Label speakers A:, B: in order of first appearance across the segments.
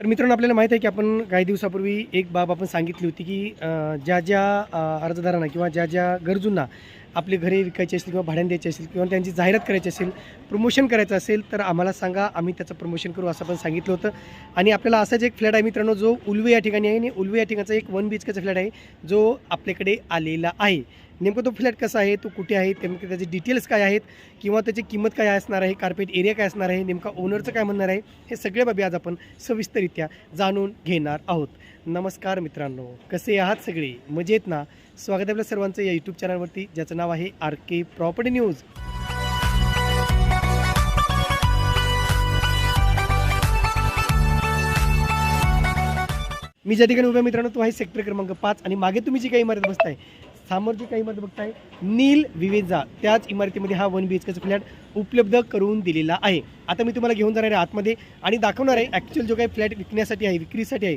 A: तर मित्रांनो आपल्याला माहीत आहे की आपण काही दिवसापूर्वी एक बाब आपण सांगितली होती की ज्या ज्या अर्जदारांना किंवा ज्या ज्या गरजूंना आपली घरे विकायची असतील किंवा भाड्याने द्यायची असेल किंवा त्यांची जाहिरात करायची असेल प्रमोशन करायचं असेल तर आम्हाला सांगा. आम्ही त्याचं प्रमोशन करू असं पण सांगितलं होतं. आणि आपल्याला असाच एक फ्लॅट आहे मित्रांनो जो उल्वे या ठिकाणी आहे आणि उल्वे या ठिकाणचा एक वन बी एच केचा फ्लॅट आहे जो आपल्याकडे आलेला आहे. नेमकं तो फ्लॅट कसा आहे तो कुठे आहे नेमके त्याचे डिटेल्स काय आहेत किंवा त्याची किंमत काय असणार आहे कार्पेट एरिया काय असणार आहे नेमका ओनरचं काय म्हणणार आहे हे सगळे बाबी आज आपण सविस्तररित्या जाणून घेणार आहोत. नमस्कार मित्रांनो कसे आहात सगळे? मजेत ना? स्वागत आहे आपल्या सर्वांचं या यूट्यूब चॅनलवरती ज्याचं नाव आहे आर के प्रॉपर्टी न्यूज. मी ज्या ठिकाणी उभ्या मित्रांनो तो आहे सेक्टर क्रमांक पाच आणि मागे तुम्ही जी काही इमारत बसताय समोर जी काही इमारत बघताय नील विवेजा त्याच इमारतीमध्ये हा वन बी एच केचा फ्लॅट उपलब्ध करून दिलेला आहे. आता मी तुम्हाला घेऊन जाणार आहे आतमध्ये आणि दाखवणार आहे ॲक्च्युअल जो काही फ्लॅट विकण्यासाठी आहे विक्रीसाठी आहे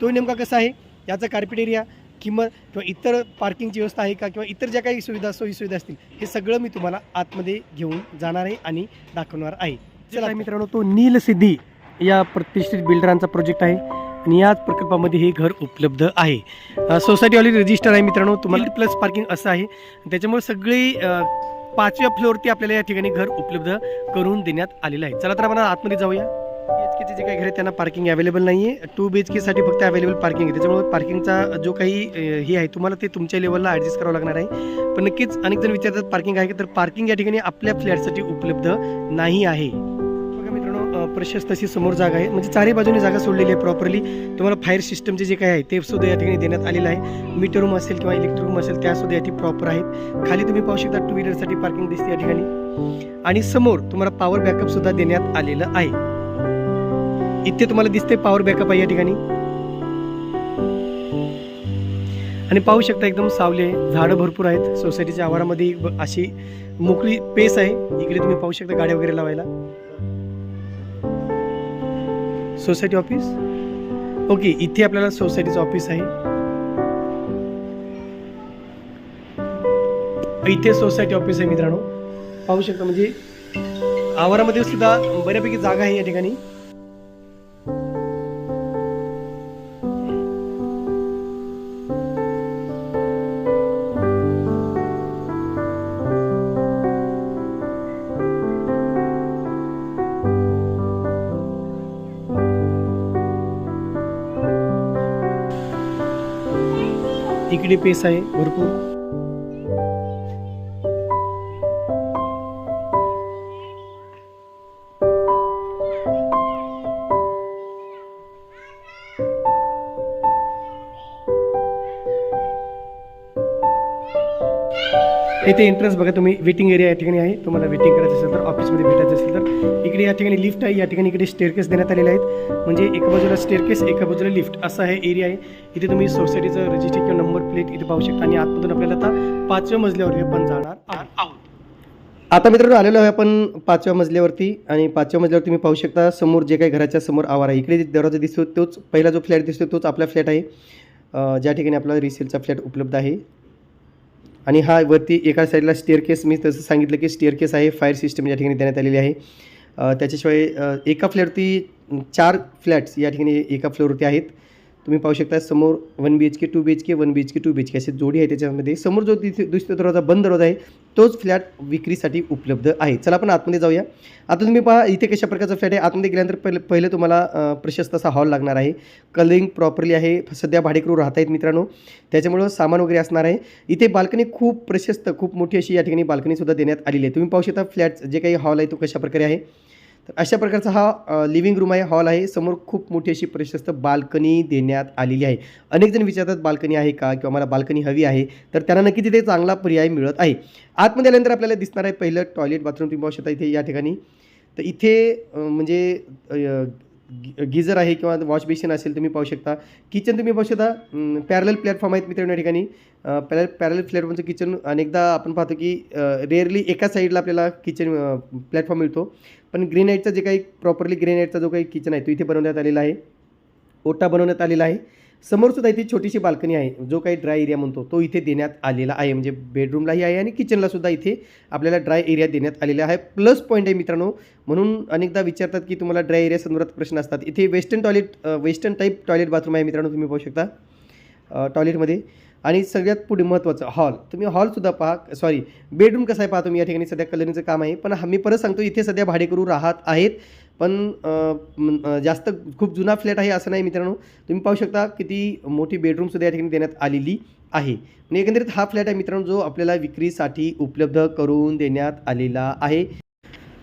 A: तो नेमका कसा आहे याचा कार्पेट एरिया किंमत किंवा इतर पार्किंगची व्यवस्था आहे का? किंवा इतर ज्या काही सुविधा सोयी सुविधा असतील हे सगळं मी तुम्हाला आतमध्ये घेऊन जाणार आहे आणि दाखवणार आहे. चला मित्रांनो तो नील सिद्धी या प्रतिष्ठित बिल्डरांचा प्रोजेक्ट आहे आणि याच प्रकल्पामध्ये हे घर उपलब्ध आहे. सोसायटी ऑलरेडी रजिस्टर आहे मित्रांनो. तुम्हाला प्लस पार्किंग असं आहे. त्याच्यामुळे सगळी पाचव्या फ्लोअरती आपल्याला या ठिकाणी घर उपलब्ध करून देण्यात आलेलं आहे. चला तर आपण आतमध्ये जाऊया. एच केचे जे काही घर आहे त्यांना पार्किंग अवेलेबल नाही आहे टू बी एच केसाठी फक्त अवेलेबल पार्किंग आहे. त्याच्यामुळे पार्किंगचा जो काही हे आहे तुम्हाला ते तुमच्या लेवलला ॲडजस्ट करावं लागणार आहे. पण नक्कीच अनेक जण विचारतात पार्किंग आहे की? तर पार्किंग या ठिकाणी आपल्या फ्लॅटसाठी उपलब्ध नाही आहे. बघा मित्रांनो प्रशस्त अशी समोर जागा आहे. म्हणजे चारही बाजूने जागा सोडलेली आहे प्रॉपरली तुम्हाला फायर सिस्टमचे जे काही आहे ते सुद्धा या ठिकाणी देण्यात आलेलं आहे. मीटर रूम असेल किंवा इलेक्ट्रिक रूम असेल त्या सुद्धा याची प्रॉपर आहेत. खाली तुम्ही पाहू शकता टू व्हीलरसाठी पार्किंग दिसते या ठिकाणी. आणि समोर तुम्हाला पॉवर बॅकअप सुद्धा देण्यात आलेलं आहे. इथे तुम्हाला दिसते पॉवर बॅकअप आहे या ठिकाणी. आणि पाहू शकता एकदम सावली आहे. झाडं भरपूर आहेत. सोसायटीच्या आवारामध्ये अशी मोकळी पेस आहे. इकडे तुम्ही पाहू शकता गाड्या वगैरे लावायला. सोसायटी ऑफिस ओके इथे आपल्याला सोसायटीचं ऑफिस आहे. इथे सोसायटी ऑफिस आहे मित्रांनो. पाहू शकता म्हणजे आवारामध्ये सुद्धा बऱ्यापैकी जागा आहे या ठिकाणी. इकडे पेस आहे भरपूर. इथे एंट्रन्स बघा तुम्ही वेटिंग एरिया या ठिकाणी आहे. तुम्हाला वेटिंग करायचं असेल तर ऑफिसमध्ये भेटायचं असेल तर. इकडे या ठिकाणी लिफ्ट आहे या ठिकाणी इकडे स्टेअरकेस देण्यात आलेले आहेत. म्हणजे एका बाजूला स्टेअरकेस एका बाजूला लिफ्ट असा हे एरिया आहे. इथे तुम्ही सोसायटीचं रजिस्टर किंवा नंबर प्लेट इथे पाहू शकता. आणि आतमधून आपल्याला आता पाचव्या मजल्यावर आपण जाणार आहोत. आता मित्रांनो आलेलो आहे आपण पाचव्या मजल्यावरती. आणि पाचव्या मजल्यावर तुम्ही पाहू शकता समोर जे काही घराच्या समोर आवार आहे. इकडे जे दरवाजा दिसतो तोच पहिला जो फ्लॅट दिसतो तोच आपला फ्लॅट आहे. ज्या ठिकाणी आपला रिसेलचा फ्लॅट उपलब्ध आहे. आणि हा वरती एका साईडला स्टेअरकेस मी तसं सांगितलं की स्टेअरकेस आहे फायर सिस्टम या ठिकाणी देण्यात आलेली आहे. त्याच्याशिवाय एका फ्लॅटवरती चार फ्लॅट्स या ठिकाणी एका फ्लोअरवरती आहेत. तुम्ही पाहू शकता समोर one B H K two B H K one B H K two B H K अशी जोडी आहे त्याच्यामध्ये. समोर जो तिथे दुसरा दरवाजा बंद दरवाजा आहे तोच फ्लॅट विक्रीसाठी उपलब्ध आहे. चला आपण आतमध्ये जाऊया. आता तुम्ही पहा इथे कशा प्रकारचा फ्लॅट आहे. आतमध्ये गेल्यानंतर पहिले पहिले तुम्हाला प्रशस्त असा हॉल लागणार आहे. कलरिंग प्रॉपरली आहे. सध्या भाडेकरू राहत आहेत मित्रांनो. त्याच्यामुळं सामान वगैरे असणार आहे. इथे बाल्कनी खूप प्रशस्त खूप मोठी अशी या ठिकाणी बाल्कनीसुद्धा देण्यात आलेली आहे. तुम्ही पाहू शकता फ्लॅट जे काही हॉल आहे तो कशा प्रकारे आहे. तर अशा प्रकारचा हा लिव्हिंग रूम आहे हॉल आहे. समोर खूप मोठी अशी प्रशस्त बाल्कनी देण्यात आलेली आहे. अनेक जण विचारतात बाल्कनी आहे का? किंवा मला बाल्कनी हवी आहे. तर त्यांना नक्की तिथे चांगला पर्याय मिळत आहे. आतमध्ये आल्यानंतर आपल्याला दिसणार आहे पहिलं टॉयलेट बाथरूम तुम्ही पाहू शकता इथे या ठिकाणी. तर इथे म्हणजे गिझर आहे किंवा वॉश बेसिन असेल तुम्ही पाहू शकता. किचन तुम्ही पाहू शकता. पॅरल प्लॅटफॉर्म आहेत मित्रांनो या ठिकाणी. पॅरल पॅरल प्लॅटफॉर्मचं किचन अनेकदा आपण पाहतो की रेअरली एका साईडला आपल्याला किचन प्लॅटफॉर्म मिळतो. पण ग्रेनाईटचा जे काही प्रॉपरली ग्रेनाईटचा जो काही किचन आहे तो इथे बनवण्यात आलेला आहे. ओटा बनवण्यात आलेला आहे. समोरसुद्धा इथे छोटीशी बाल्कनी आहे. जो काही ड्राय एरिया म्हणतो तो इथे देण्यात आलेला आहे. म्हणजे बेडरूमलाही आहे आणि किचनला सुद्धा इथे आपल्याला ड्राय एरिया देण्यात आलेला आहे. प्लस पॉईंट आहे मित्रांनो म्हणून अनेकदा विचारतात की तुम्हाला ड्राय एरिया संदर्भात प्रश्न असतात. इथे western toilet western type toilet bathroom आहे मित्रांनो तुम्ही पाहू शकता. टॉयलेटमध्ये. आणि सगळ्यात पुढे महत्त्वाचं हॉल. तुम्ही हॉलसुद्धा पहा सॉरी बेडरूम कसं आहे पहा तुम्ही या ठिकाणी सध्या कलरिंगचं काम आहे. पण मी परत सांगतो इथे सध्या भाडेकरू राहत आहेत. पण जास्त खूप जुना फ्लॅट आहे असं नाही मित्रांनो. तुम्ही पाहू शकता किती मोठी बेडरूमसुद्धा या ठिकाणी देण्यात आलेली आहे. म्हणजे एकंदरीत हा फ्लॅट आहे मित्रांनो जो आपल्याला विक्रीसाठी उपलब्ध करून देण्यात आलेला आहे.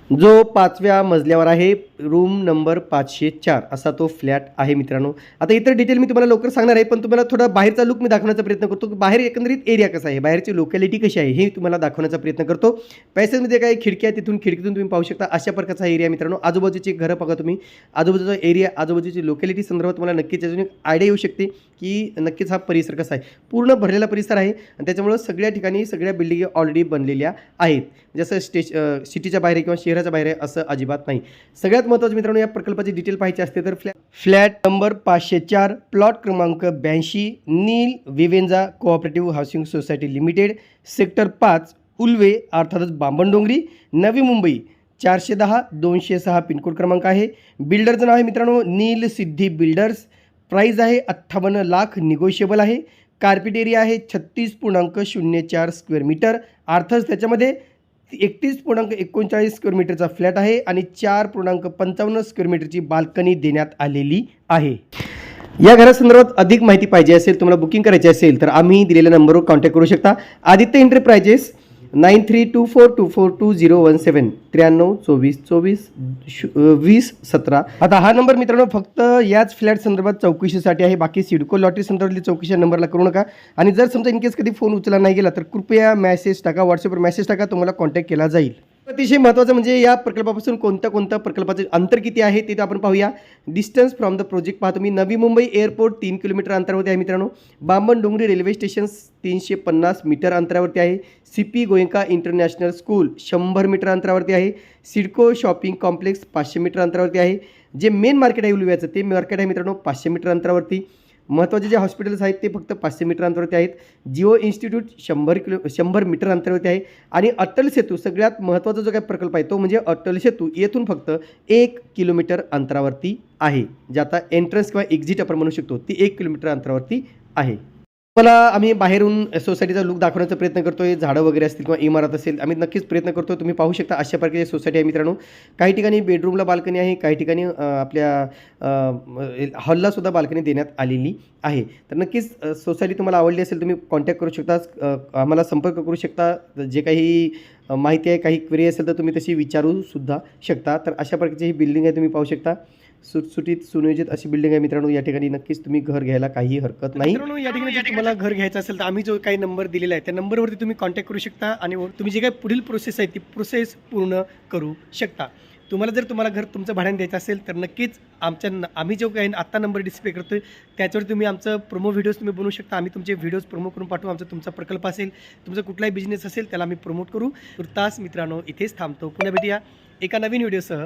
A: जो पाचव्या मजल्यावर आहे रूम नंबर पाचशे चार. असा तो फ्लॅट आहे मित्रांनो. आता इतर डिटेल मी तुम्हाला लवकर सांगणार आहे पण तुम्हाला थोडा बाहेरचा लुक मी दाखवण्याचा प्रयत्न करतो. बाहेर एकंदरीत एरिया कसा आहे? बाहेरची लोकॅलिटी कशी आहे? हे तुम्हाला दाखवण्याचा प्रयत्न करतो. पॅसेजमध्ये काही खिडकी आहे तिथून खिडकीतून तुम्ही पाहू शकता. अशा प्रकारचा एरिया मित्रांनो. आजूबाजूची घरं बघा तुम्ही. आजूबाजूचा एरिया आजूबाजूची लोकॅलिटी संदर्भात तुम्हाला नक्कीच अजून एक आयडिया येऊ शकते की नक्कीच हा परिसर कसा आहे. पूर्ण भरलेला परिसर आहे आणि त्याच्यामुळं सगळ्या ठिकाणी सगळ्या बिल्डिंगी ऑलरेडी बनलेल्या आहेत. जसं स्टेश सिटीच्या बाहेर किंवा शहर शहराच्या बाहेर आहे असं अजिबात नाही. सगळ्यात महत्त्वाचं मित्रांनो या प्रकल्पाची डिटेल पाहिजे असते तर फ्लॅ फ्लॅट नंबर पाचशे चार प्लॉट क्रमांक ब्याऐंशी Neel विवेंजा cooperative housing society limited sector पाच उल्वे अर्थातच बांबणडोंगरी नवी मुंबई चारशे दहा दोनशे सहा पिनकोड क्रमांक आहे. बिल्डरचं नाव आहे मित्रांनो नील सिद्धी बिल्डर्स प्राईज आहे अठ्ठावन्न लाख निगोशिएबल आहे. कार्पेट एरिया आहे छत्तीस पूर्णांक शून्य चार स्क्वेअर मीटर अर्थात त्याच्यामध्ये एकतीस पूर्णांक एकोणचाळीस स्क्वेअर मीटरचा फ्लॅट आहे आणि चार पूर्णांक पंचावन्न स्क्वेअर मीटरची बाल्कनी देण्यात आलेली आहे. या घरासंदर्भात अधिक माहिती पाहिजे असेल तुम्हाला बुकिंग करायची असेल तर आम्ही दिलेल्या नंबरवर कॉन्टॅक्ट करू शकता. Aditya enterprises nine three two four two four two zero one seven. त्र्याण्णव चोवीस चोवीस वीस सतरा. आता हा नंबर मित्रांनो फक्त याच फ्लॅट संदर्भात चौकशीसाठी आहे. बाकी सिडको लॉटरी संदर्भातली चौकशी नंबरला करू नका. आणि जर समजा इनकेस कधी फोन उचलला नाही गेला तर कृपया मॅसेज टाका व्हॉट्सअपवर मॅसेज टाका तुम्हाला कॉन्टॅक्ट केला जाईल. अतिशय महत्त्वाचं म्हणजे या प्रकल्पापासून कोणत्या कोणत्या प्रकल्पाचे अंतर किती आहे ते आपण पाहूया. डिस्टन्स फ्रॉम द प्रोजेक्ट पाहतो मी. नवी मुंबई एअरपोर्ट तीन किलोमीटर अंतरावरती आहे मित्रांनो. बांबण डोंगरी रेल्वे स्टेशन तीनशे पन्नास मीटर अंतरावरती आहे. C P Goenka international school शंभर मीटर अंतरावरती आहे. सिडको शॉपिंग कॉम्प्लेक्स पाचशे मीटर अंतरावरती आहे. जे मेन मार्केट आहे उलव्याचं ते मार्केट आहे मित्रांनो पाचशे मीटर अंतरावरती. महत्त्वाचे जे हॉस्पिटल्स आहेत ते फक्त पाचशे मीटर अंतरावरती आहेत. जिओ इन्स्टिट्यूट शंभर किलो शंभर मीटर अंतरावरती आहे. आणि अटल सेतू सगळ्यात महत्त्वाचा जो काही प्रकल्प आहे तो म्हणजे अटल सेतू येथून फक्त एक किलोमीटर अंतरावरती आहे. जे आता एंट्रन्स किंवा एक्झिट आपण म्हणू शकतो ती एक किलोमीटर अंतरावरती आहे. मला आम्ही बाहेरून सोसायटीचा लुक दाखवण्याचा प्रयत्न करतोय झाडं वगैरे असतील किंवा इमारत असेल आम्ही नक्कीच प्रयत्न करतो तुम्ही पाहू शकता अशा प्रकारची सोसायटी आहे मित्रांनो. काही ठिकाणी बेडरूमला बाल्कनी आहे काही ठिकाणी आपल्या हॉलला सुद्धा बाल्कनी देण्यात आलेली आहे. तर नक्कीच सोसायटी तुम्हाला आवडली असेल तुम्ही कॉन्टॅक्ट करू शकता. आम्हाला संपर्क करू शकता. जे काही माहिती आहे काही क्वेरी असेल तर तुम्ही तशी विचारू सुद्धा शकता. तर अशा प्रकारची ही बिल्डिंग आहे तुम्ही पाहू शकता. सुटसुटीत सुनियोजित अशी बिल्डिंग आहे मित्रांनो. या ठिकाणी नक्कीच तुम्ही घर घ्यायला काही हरकत नाही. मित्रांनो या ठिकाणी जर तुम्हाला घर घ्यायचं असेल तर आम्ही जो काही नंबर दिलेला आहे त्या नंबरवरती तुम्ही कॉन्टॅक्ट करू शकता आणि तुम्ही जे काही पुढील प्रोसेस आहे ती प्रोसेस पूर्ण करू शकता. तुम्हाला जर तुम्हाला घर तुमचं भाड्याने द्यायचं असेल तर नक्कीच आमच्या न- आम्ही जो काही आत्ता नंबर डिस्प्ले करतो आहे त्याच्यावर तुम्ही आमचं प्रोमो व्हिडिओज तुम्ही बनवू शकता. आम्ही तुमचे व्हिडिओज प्रोमो करून पाठवू. आमचा तुमचा प्रकल्प असेल तुमचा कुठलाही बिझनेस असेल त्याला आम्ही प्रमोट करू. तास मित्रांनो इथेच थांबतो. पुन्हा भेटूया एका नवीन व्हिडिओसह